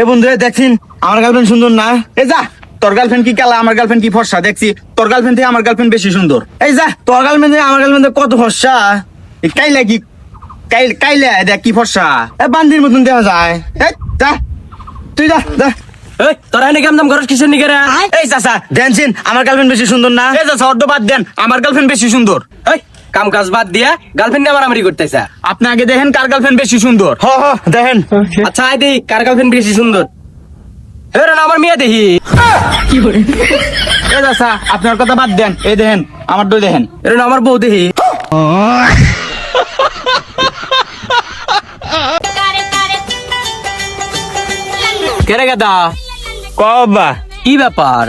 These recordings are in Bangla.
এ বন্ধু এ দেখছিন? আমার গার্লফ্রেন্ড সুন্দর না। এ যা তোর গার্লফ্রেন্ড কি কালা আমার গার্লফ্রেন্ড কি ফর্সা? দেখছি তোর গার্লফ্রেন্ড থেকে আমার গার্লফ্রেন্ড বেশি সুন্দর। এই যা তোর গার্লফ্রেন্ড থেকে আমার গার্লফ্রেন্ড কত ফর্সা? কাইলা কি কাইল দেখ কি ফর্সা। এ বান্দির মতন দেখা যায়। এই যা তুই যা যা। এই তোরা এনে কেমন দাম করস কিসের নিকে রে এই চাচা দেনছিন আমার গার্লফ্রেন্ড বেশি সুন্দর না? এই চাচা অর্ধ বাদ দেন আমার গার্লফ্রেন্ড বেশি সুন্দর। কাম কাজ বাদ দিয়া গার্লফ্রেন্ড মারামারি করতেছে। আপনি আগে দেখেন কার গার্লফ্রেন্ড বেশি সুন্দর। হ হ দেখেন। আচ্ছা আই দেই কার গার্লফ্রেন্ড বেশি সুন্দর। আমার মেয়ে দেখি। এই চাচা আপনার কথা বাদ দেন। এই দেখেন আমার দই দেখেন। এ আমার বউ দেখি। কেরে গেদা? কবা। কি ব্যাপার?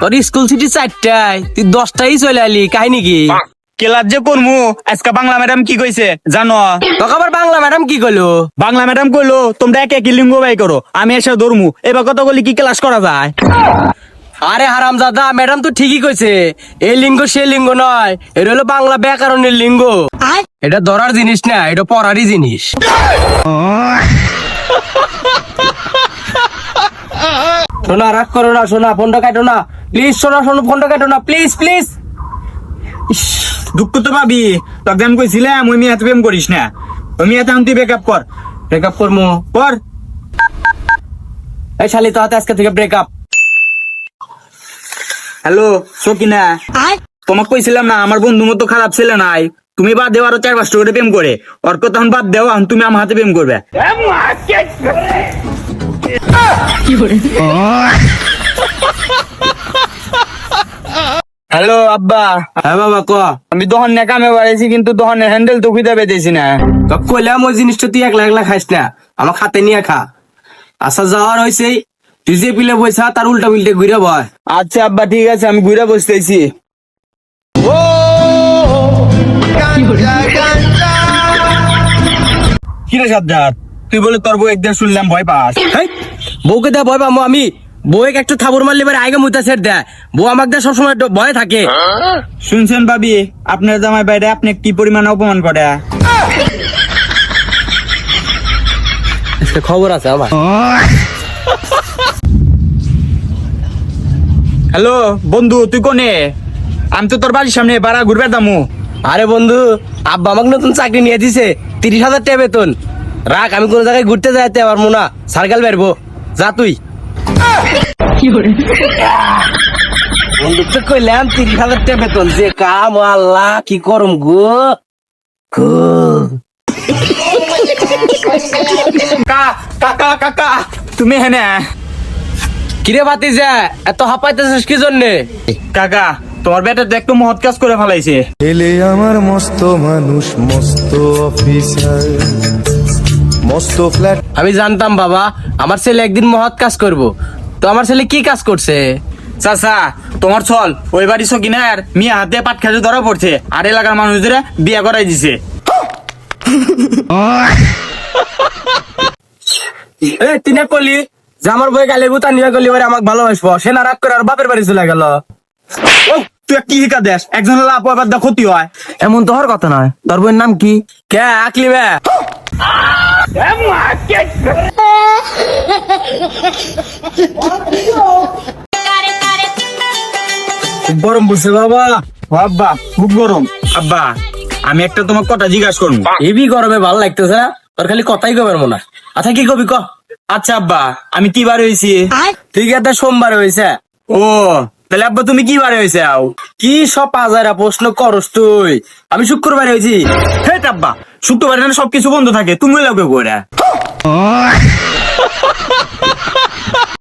তোর স্কুল ছুটি চারটায় তুই দশটাই চলে আলি কাহিনী কি? কেলার যে করমু আজকে বাংলা ম্যাডাম কি কইছে জানো? আবার বাংলা ম্যাডাম কি কইলো? বাংলা ম্যাডাম কইলো তোমরা এক একই লিঙ্গ বাই করো আমি এসে ধরমু। এবার বলি কি ক্লাস করা যায়? আরে হারাম দাদা ম্যাডাম তো ঠিকই কইছে। এই লিঙ্গ সে লিঙ্গ নয় এটা হলো বাংলা ব্যাকরণের লিঙ্গ। এটা ধরার জিনিস না এটা পড়ারই জিনিস। শোনা রাগ করো না শোনা ফোনটা কাটো না। প্লিজ শোনা শোনো ফোনটা কাটো না। প্লিজ প্লিজ দুঃখ তো পাবি। তোকে আমি কইছিলাম ওই মেয়ে প্রেম করিস না। ওই মেয়ে এখন তুই ব্রেকআপ কর ব্রেকআপ করব কর এই শালি তো হাতে আজকে থেকে ব্রেকআপ হ্যালো সকিনা তোমাকে কইছিলাম না আমার বন্ধু মতো খারাপ ছেলে নাই। তুমি বাদ দেও আরও চার পাঁচটা করে প্রেম করে ওর কথা এখন বাদ দেও এখন তুমি আমার হাতে প্রেম করবে হ্যালো আব্বা। হ্যাঁ বাবা ক? আমি দহন না কামে বাড়াইছি কিন্তু দহনের হ্যান্ডেল তো খুঁজে পেতেছি না। তো কইলাম ওই জিনিসটা তুই একলা একলা খাইস না। আমার খাতে নিয়ে খা। আচ্ছা যাওয়ার হয়েছে তুই যে পিলে বইসা তার উল্টা পিল্টে ঘুরে বয়। আচ্ছা আব্বা ঠিক আছে আমি ঘুরে বসতেছি। কিরে সাজ্জাদ? তুই বলে তোর বউ একদিন শুনলাম ভয় পাস। বউকে দেয়া ভয় পাবো আমি। বউকে একটু থাবুর মারলে এবার আগে মুইতা সেট দেয়। বউ আমাকে দেয় সবসময় ভয় থাকে। শুনছেন ভাবি আপনার জামাই বাইরে আপনি কি পরিমাণ অপমান করে? খবর আছে আমার। হ্যালো বন্ধু তুই কোনে? আমি তো তোর বাড়ির সামনে বাড়া ঘুরবে দামু। আরে বন্ধু আব্বা আমাকে নতুন চাকরি নিয়ে দিছে তিরিশ হাজার টাকা বেতন। রাখ আমি কোনো জায়গায় ঘুরতে যাইতে পারব মোনা সার্কেল বেরবো। যা তুই। বন্ধু কইলাম তিরিশ হাজার টাকা বেতন। যে কাম আল্লাহ কি করম গো? গো। কাকা কাকা তুমি হেনে? কিরে বাতি যা এত হাঁপাইতেছিস কি জন্যে? কাকা তোমার বেটা তো একটু মহৎ কাজ করে ফেলাইছে। এলে আমার মস্ত মানুষ মস্ত অফিসার মস্ত ফ্ল্যাট আমি জানতাম বাবা আমার ছেলে একদিন মহৎ কাজ করব। তো আমার ছেলে কি কাজ করছে? চাচা তোমার ছল ওই বাড়ি সকিনার মিয়া হাতে পাট খেতে ধরা পড়ছে আর এলাকার মানুষদের বিয়া করাই দিছে। এ তিনে কলি যে আমার বই গালে গুতা নিয়ে গলি ওরে আমাকে ভালোবাসবো সে না রাগ করে আর বাপের বাড়ি চলে গেল। ও তুই কি শিখা দেশ একজন লাভ আবার দা ক্ষতি হয়। এমন তো হওয়ার কথা নয়। তোর বইয়ের নাম কি? কে আকলি বে গরম বুঝছে বাবা? ও আব্বা খুব গরম। আব্বা আমি একটা তোমার কথা জিজ্ঞাসা করব। এবি গরমে ভালো লাগতেছে না? তোর খালি কথাই কবের মনে আচ্ছা কি কবি ক? আচ্ছা আব্বা আমি কি বারে হয়েছি ঠিক আছে সোমবার হয়েছে ও। তাহলে আব্বা তুমি কি বারে হয়েছে আও? কি সব হাজারা প্রশ্ন করস তুই? আমি শুক্রবার হয়েছি হে আব্বা। শুক্রবার না সবকিছু বন্ধ থাকে। তুমি লাগবে করে